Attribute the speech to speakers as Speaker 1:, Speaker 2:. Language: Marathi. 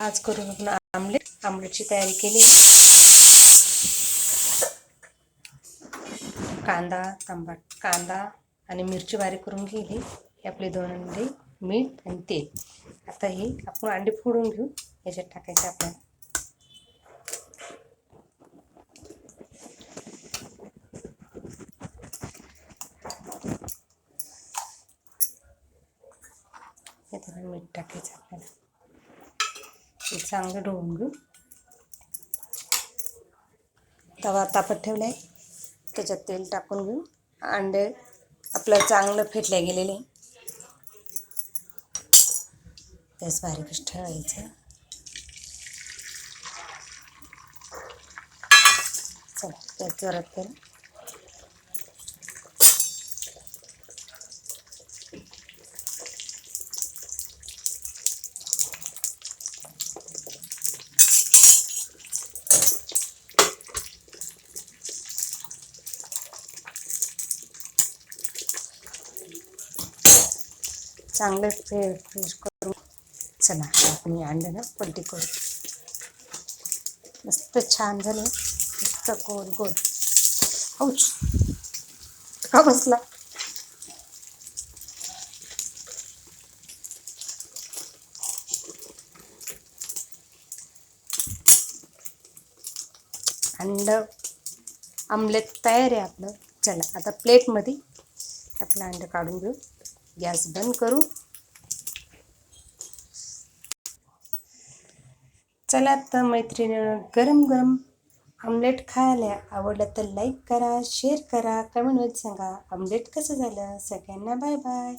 Speaker 1: आज करून आपण आमलेट आमलेटची तयारी केली. कांदा तांबाट कांदा आणि मिरची बारीक करून घेतली. हे आपले दोन अंडे मीठ आणि तेल. आता हे आपण अंडे फोडून घेऊ. याच्यात टाकायचे आपल्याला हे मीठ टाकायचं आपल्याला. हे चांगलं ढवळून घेऊ. तवा तापत ठेवला आहे त्याच्यात तेल टाकून घेऊ. अंडे आपलं चांगलं फेटल्या गेलेले. गॅस बारीकच ठेवायचं. चला त्यात जोरात करू चांगलं फ्रे फ्रेश करू. चला आपण हे अंडे पलटी करू. मस्त छान झाले. मस्त गोल गोल. औच का बसला. अंड आमलेट तयार आहे आपलं. चला आता प्लेटमध्ये आपलं अंड काढून घेऊ. गॅस बंद करू. चला तर मैत्रिणीनं गरम गरम आमलेट खायला आवडलं तर लाईक करा शेअर करा कमेंटमध्ये सांगा आमलेट कसं झालं? सगळ्यांना बाय बाय